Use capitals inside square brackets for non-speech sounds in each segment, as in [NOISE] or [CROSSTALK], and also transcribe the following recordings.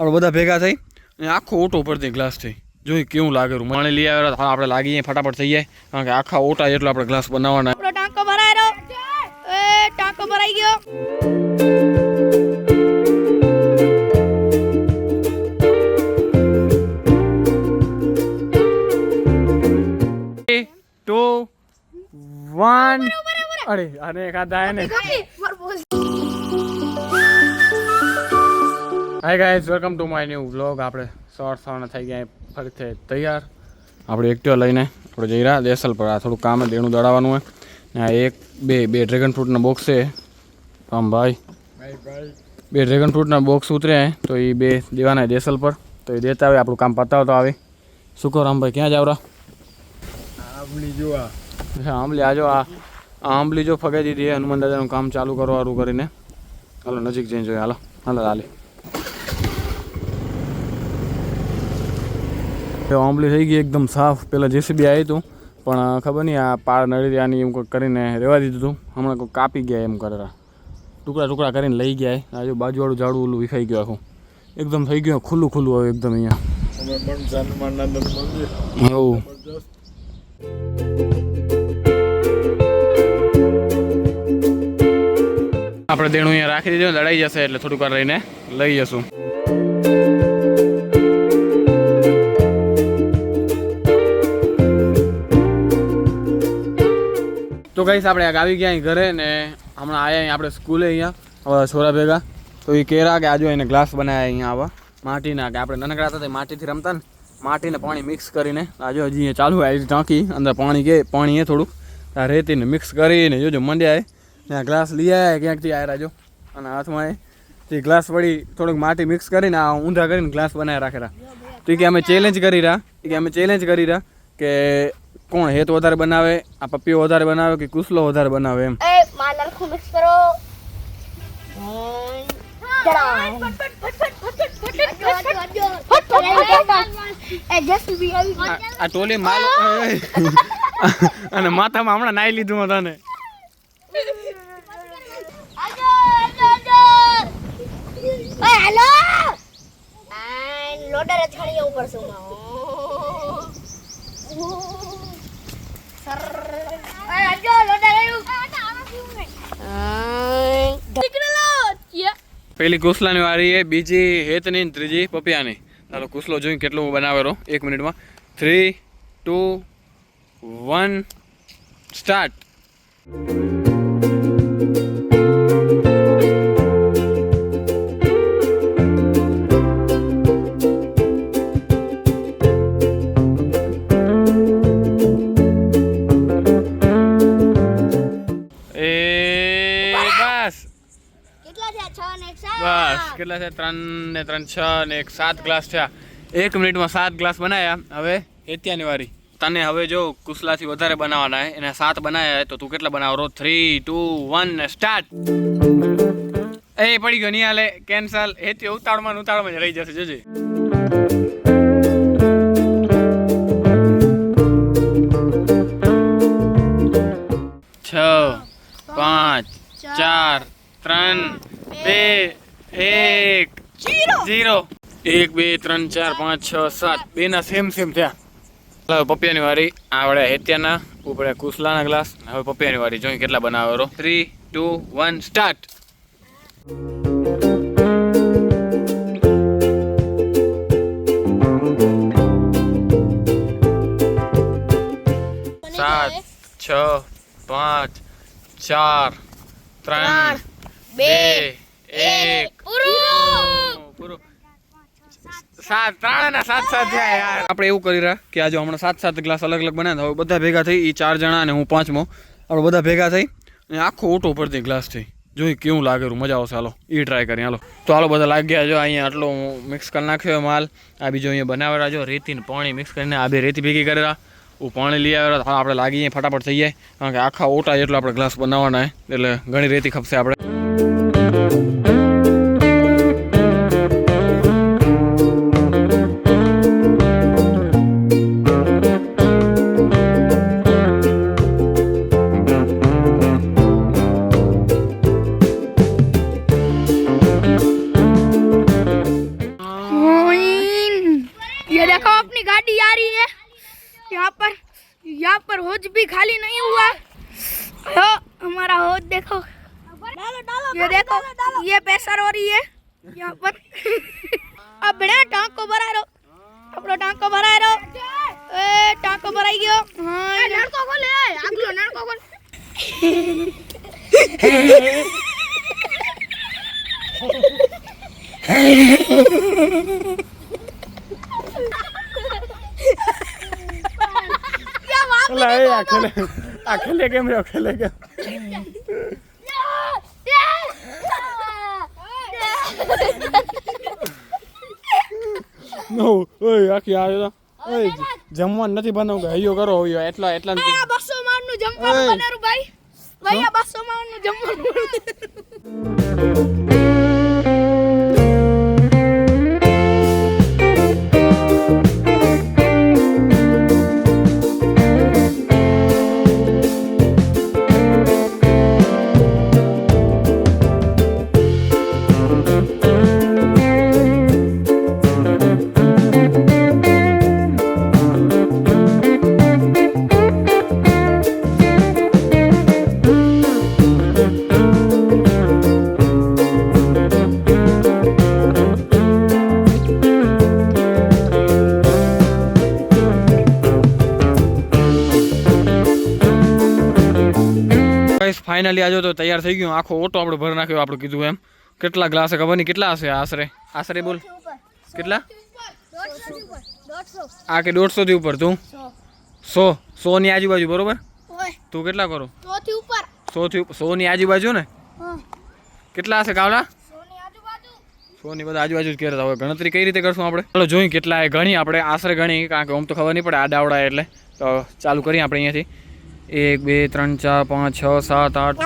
આપણે બધા ભેગા થઈ. અને આખો ઓટો પરથી ગ્લાસ થઈ જોઈ કેવું લાગે રૂ મને લઈ આવ્યા આપણે લાગી જાય ફટાફટ થઈ જાય. કારણ કે આખા ઓટા જેટલો આપણે ગ્લાસ બનાવવાના. આપણો ટાંકો ભરાય રહ્યો. એ ટાંકો ભરાઈ ગયો. ટુ વન અરે અને ખાધા એને. Hi guys welcome to my new vlog આપણે સવાર સવારના થઈ ગયા ફરીથી તૈયાર. આપણે એક્ટિવા લઈને આપણે જઈ રહ્યા દેસલ પર. આ થોડું કામ દેણું દળાવવાનું હોય. ને આ એક બે બે ડ્રેગન ફ્રૂટના બોક્સ છે. આમ ભાઈ બે ડ્રેગન ફ્રૂટના બોક્સ ઉતરે તો એ બે દેવાના દેસલ પર. તો એ દેતા આવે આપણું કામ પતાવતો આવે. શું કરો રામભાઈ ક્યાં જાવરા આંબલી જો આંબલી આજો આ. આંબલી જો ફગાઈ દીધી હનુમાન દાદાનું કામ ચાલુ કરવાનું કરીને. હાલો નજીક જઈને જોઈએ. હાલો હાલો હાલે. આંબલી થઈ ગઈ એકદમ સાફ. પહેલાં જેસીબી આવ્યું હતું પણ ખબર નહીં આ પાર નડી આની એમ કંઈક કરીને રહેવા દીધું હતું હમણાં કોઈ કાપી ગયા એમ કરેલા. ટુકડા ટુકડા કરીને લઈ ગયા એ. આજુ બાજુવાળું ઝાડું ઓલું વિખાઈ ગયું આખું. એકદમ થઈ ગયું ખુલ્લું ખુલ્લું હવે એકદમ અહીંયા. આપણે દેણું અહીંયા રાખી દીધું લડાઈ જશે એટલે થોડીક વાર રહીને લઈ જશું. કહીશ આપણે આવી ગયા અહીં ઘરે ને હમણાં આવ્યા અહીં આપણે સ્કૂલે અહીંયા છોરા ભેગા. તો એ કેરા કે આજુ એને ગ્લાસ બનાવ્યા અહીંયા આવા. માટીના કે આપણે નાનકડા હતા માટીથી રમતા ને, માટીને પાણી મિક્સ કરીને. આજુ હજી અહીંયા ચાલુ આવી ટાંકી અંદર પાણી કે, પાણી એ થોડુંક. આ રેતીને મિક્સ કરીને, જોજો, મંડ્યા આ ગ્લાસ લઈ આવ્યા ક્યાંકથી આવ્યા જો. અને હાથમાં તે ગ્લાસ વળી થોડુંક માટી મિક્સ કરીને આ ઊંધા કરીને ગ્લાસ બનાવી રાખેલા. તો કે અમે ચેલેન્જ કરી રહ્યા કે અમે ચેલેન્જ કરી રહ્યા કે કોણ હેત વધારે બનાવે? આ પપ્પીઓ વધારે બનાવે કે કુસલો વધારે બનાવે એમ? એ માં નરખું મિક્સ કરો. આ ટોલી માલ [LAUGHS] [LAUGHS] અને માથામાં હમણાં નાઈ લીધું તને લોડર જ જવું પડશે પેલી કુસલાની વારી એ, બીજી હેતની ને ત્રીજી પપિયાની. ચાલો કુસલો જોઈને કેટલું બનાવેલો. એક મિનિટમાં. થ્રી ટુ વન સ્ટાર્ટ કેટલા છે? ત્રણ ને ત્રણ છ ને એક સાત ગ્લાસ થયા એક મિનિટમાં સાત ગ્લાસ બનાવ્યા હવે એત્યાની વારી. તને હવે જો કુસલાથી વધારે બનાવવાના હે એને સાત બનાવ્યા તો તું કેટલા બનાવો થ્રી ટુ વન ને સ્ટાર્ટ એ પડી ગયો નહીં હાલે કેન્સલ એથી ઉતાળમાં ને ઉતાળમાં જ રહી જશે જોજે. છ પાંચ ચાર ત્રણ બે એક જીરો. એક બે ત્રણ ચાર પાંચ છ સાત. બે ના સેમ સેમ થયા. હવે પપિયાની વારી. આવડે હેત્યાના ઉપડે કુસલાના ગ્લાસ. હવે પપિયાની વારી. જોઈ કેટલા બનાવે થ્રી ટુ વન સ્ટાર્ટ સાત છ પાંચ ચાર ત્રણ બે એક પૂરું સાત, ત્રણ ને સાત સાત થયા યાર. આપણે એવું કરી રહ્યા કે આજે હમણાં સાત સાત ગ્લાસ અલગ અલગ બનાવ્યા હવે બધા ભેગા થઈ એ ચાર જણા અને હું પાંચમો. આપણે બધા ભેગા થઈ અને આખો ઓટો પરથી ગ્લાસ થઈ. જોઈ કેવું લાગે મજા આવશે. હાલો એ ટ્રાય કરીએ. હાલો. તો હાલો, બધા લાગ્યા જો, અહીંયા આટલો મિક્સ કરી નાખ્યો માલ. આ બીજો અહીંયા બનાવેલા જો રેતી ને પાણી મિક્સ કરીને આ બે રેતી ભેગી કરેલા. હું પાણી લઈ આવ્યા આપણે લાગીએ ફટાફટ થઈ જાય. કારણ કે આખા ઓટા જેટલો આપણે ગ્લાસ બનાવવાના. એટલે ઘણી રેતી ખપશે આપણે. ये देखो अपनी गाड़ी आ रही है। यहाँ पर यहाँ पर होज भी खाली नहीं हुआ। तो हमारा होज देखो। ये देखो ये प्रेशर हो रही है। यहाँ पर। अब बड़ा टांग को भरा रहो। अपना टांग को भरा रहो। ए टांग को भराई गयो। हाँ [LAUGHS] અલા એ આ ખેલે આ ખેલે કેમ રહ્યો ખેલે કેમ? નો ઓય આખી આવ્યો તો ઓય જમવાનું નથી બનાવું કે હૈયો કરો હૈયો એટલા એટલા આ બસો માળનું જમવાનું બનારું ભાઈ. ભાઈ આ બસો માળનું જમવાનું ફાઇનલી આજો તો તૈયાર થઈ ગયું. આખો ઓટો આપણે ભર નાખ્યો, આપણે કીધું એમ. કેટલા ગ્લાસ ખબર નહીં? કેટલા હશે આશરે? આશરે બોલ. કેટલા? આ કે દોઢસો થી ઉપર તું? સો. સો ની આજુબાજુ, બરોબર? તું કેટલા કરો? સો થી સો ની આજુબાજુ ને? કેટલા હશે કાવડા સોની બધા આજુબાજુ જ કહેતા હવે ગણતરી કઈ રીતે કરશું આપણે? ચાલો જોઈએ કેટલા ગણી આપણે. આશરે ગણી, કારણ કે આમ તો ખબર નહીં પડે. આડાવડા એટલે. તો ચાલુ કરીએ આપણે અહીંયાથી. એક, બે, ત્રણ, ચાર, પાંચ, છ, સાત, આઠ.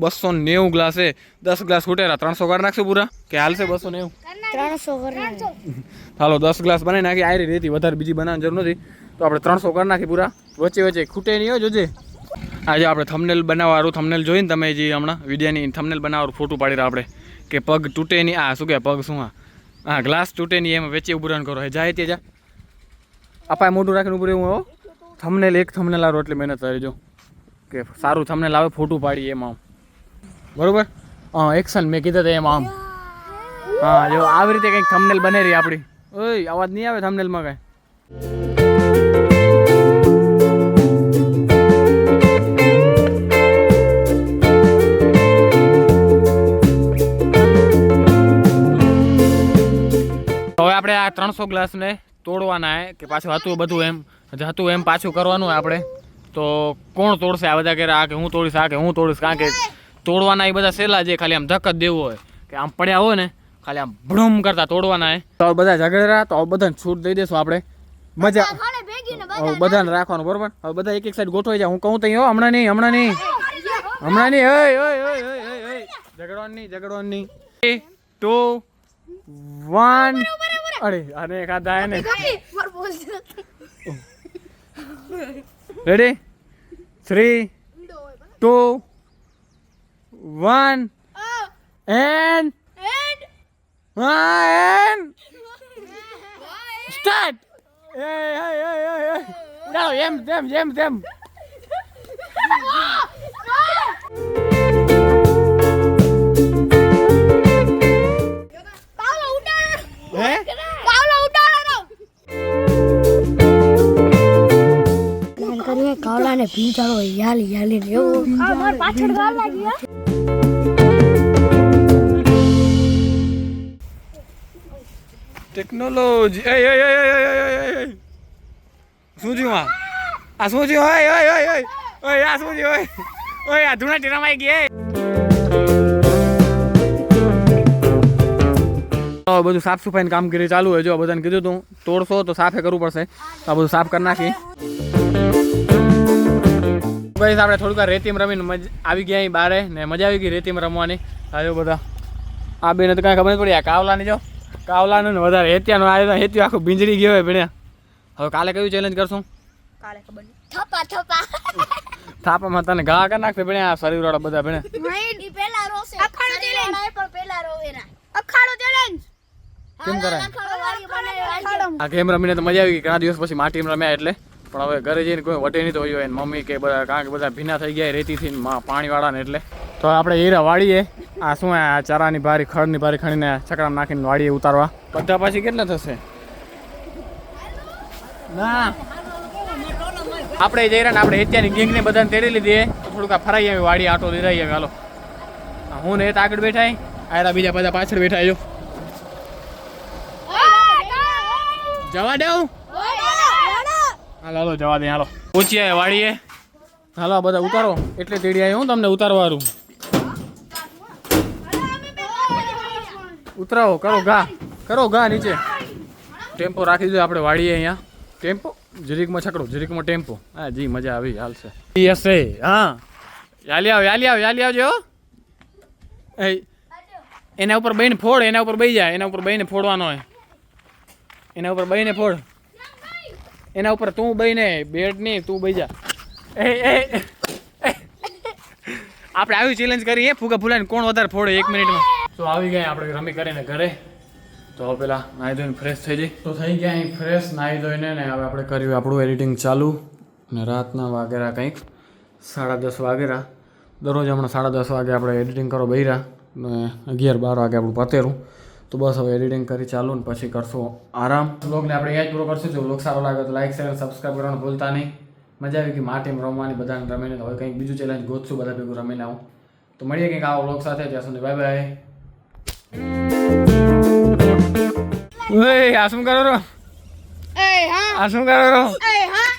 બસો નેવું ગ્લાસે દસ ગ્લાસ ખૂટેલા ત્રણસો કાઢ નાખશું પૂરા? કે હાલશે બસો નેવું ત્રણસો કરી હાલો દસ ગ્લાસ બનાવી નાખી. આયરી રેતી વધારે બીજી બનાવવાની જરૂર નથી. તો આપણે ત્રણસો કરી નાખી પૂરા. વચ્ચે વચ્ચે ખૂટે નહીં હોય જોજે. આજે આપણે થમનેલ બનાવવાનું થમનેલ જોઈને તમે જે હમણાં વિડિયાની થમનેલ બનાવવાનું ફોટો પાડી આપણે કે પગ તૂટે નહીં. આ શું કે પગ શું હા હા ગ્લાસ તૂટે નહીં એમ વેચે ઉભું કરો. હે જાય તે જા. અપાય મોઢું રાખીને ઉભું રહેવું હો. થમનેલ એક થમનેલ આરો એટલી મહેનત કરી જો. કે સારું થમનેલ આવે ફોટું પાડીએ એમ આમ. બરોબર? હા એક્શન મેં કીધા હતા એમ આમ. હા, જો આવી રીતે કંઈક થંબનેલ બને રહી આપણી. ઓય, અવાજ નહીં આવે થંબનેલમાં કાંઈ? હવે આપણે આ ત્રણસો ગ્લાસને તોડવાના હે, કે પાછું હતું બધું એમ. હતું એમ પાછું કરવાનું આપણે. તો કોણ તોડશે આ બધા કે આ કે હું તોડીશ, આ કે હું તોડીશ? કારણ કે તોડવાના એ બધા સહેલા છે, ખાલી આમ ધક્ક જ દેવું હોય. કે આમ પડ્યા હોય ને ખાલી આમ ભ્રમ કરતા તોડવાના હે. તો બધા ઝઘડા તો બધાને છૂટ દઈ દેશું આપણે. મજા હવે બધાને રાખવાનું બરોબર? હવે બધા એક એક સાઈડ ગોઠવાઈ જાય. હું કહું તઈ હમણાં નહીં હમણાં નહીં. હમણાં નહીં ઓય ઓય ઓય ઓય ઝઘડવાનું નહીં ઝઘડવાનું નહીં. થ્રી ટુ વન અરે આને ખાધા એને ને. Ready three two one and હા એન્ડ સ્ટાર્ટ એ એ એ એ ચાલો એમ તેમ જેમ તેમ પાવલો ઉડાડ હે પાવલો ઉડાડો એમ કરીને કાવલાને ભીંજાળો યાલી યાલી રેવો અમાર પાછળ ગાલ ટેકનોલોજી એ એ એ એ શું થયું આ? આ શું થયું? ઓય ઓય ઓય ઓય ઓય આ શું થયું? ઓય ઓય આ ધૂણા ટીરામાં ગયા બધું સાફ સફાઈની કામગીરી ચાલુ હોય. જો બધાને કીધું તું, તોડશો તો સાફે કરવું પડશે. તો આ બધું સાફ કરી નાખી. ભાઈ આપણે થોડીક રેતીમ રમીને આવી ગયા અહીં બારે ને મજા આવી ગઈ રેતીમ રમવાની. આવ્યો બધા. આ બેને તો કાંઈ ખબર નથી પડી, આ કાવલાની જો. કાવલાનું ને વધારે. હેતિયાનું આવ્યો હેત્યું આખું ભીંજડી ગયો હોય ભણ્યા. હવે કાલે કયું ચેલેન્જ કરશું? કાલે ખબર નહીં. થપા થપા થાપામાં તને ઘા કરી નાખશે ભણ્યા આ શરીરવાળા બધા ભણે પેલા રોશે અખાડો challenge. પણ પેલા રોવેરા અખાડો ચેલેન્જ કેમ કરાય? વાળી આ ગેમ રમીને તો મજા આવી ગઈ ઘણા દિવસ પછી માટી રમ્યા એટલે. પણ હવે ઘરે જઈને કોઈ વટે નહીં તો હોય મમ્મી કે બધા કારણ કે બધા ભીના થઈ ગયા રેતીથી પાણીવાળા ને એટલે. તો આપણે હીરા વાળીએ. આ શું આ ચારાની ભારી ખડની બારી ખણીને છકડા નાખીને વાળીએ ઉતારવા. બધા પાછી કેટલા થશે? ના. આપણે જઈ રહ્યા ને આપણે અત્યારની ગેંગને બધાને તેડી લીધી થોડુંક આ ફરાઈ આવી વાડી આટો લીધાઈ આવી હાલો. હું ને એ તો આગળ બેઠા આયરા બીજા બધા પાછળ બેઠા જો. જવા દઉં હાલો હાલો જવા દે હાલો. પૂછીએ વાળીએ. હાલો બધા ઉતારો. એટલે તેડી આવ્યો હું તમને ઉતારવાનું ઉતરાવો કરો ઘા કરો ઘા નીચે. ટેમ્પો રાખી દીધો આપણે વાળીએ અહીંયા. ટેમ્પો? જરીકમાં છકડો જરીકમાં ટેમ્પો. હા જી મજા આવી હાલશે હશે હા. યાલી આવ યાલી આવ યાલી આવજો એ એના ઉપર બહીને ફોડ એના ઉપર બહી જાય એના ઉપર બહીને ફોડવાનો હોય. એના ઉપર બહીને ફોડ. એના ઉપર તું બહીને બેડ નહીં તું બહી જા. એ. આપણે આવી ચેલેન્જ કરીએ ફૂગા ફૂલાઈને કોણ વધારે ફોડે એક મિનિટમાં? તો આવી ગયા આપણે રમી કરીને ઘરે. તો હવે પેલા નાહી ધોઈને ફ્રેશ થઈ જઈ તો થઈ ગયા અહીં ફ્રેશ નાહી ધોઈને ને હવે આપણે કર્યું આપણું એડિટિંગ ચાલુ. ને રાતના વાગેરા કંઈક. સાડા દસ વાગેરા. દરરોજ હમણાં સાડા દસ વાગે આપણે એડિટિંગ કરો બૈરા. ને અગિયાર બાર વાગે આપણું પતેરું. તો બસ હવે એડિટિંગ કરી ચાલુ ને પછી કરશું આરામ. બ્લોગને આપણે એ જ પૂરો કરશું. જો બ્લોગ સારો લાગે તો લાઈક શેર સબસ્ક્રાઈબ કરવાનું ભૂલતા નહીં. મજા આવી કે માટીમાં રમવાની, બધાને રમીને. હવે કંઈક બીજું ચેલેન્જ ગોતશું, બધા ભેગું રમીને આવું. તો મળીએ કંઈક આવો બ્લોગ સાથે. ત્યાં સુધી બાય બાય ઓય આ શું કરો રો એ હા. આ શું કરો રો એ હા.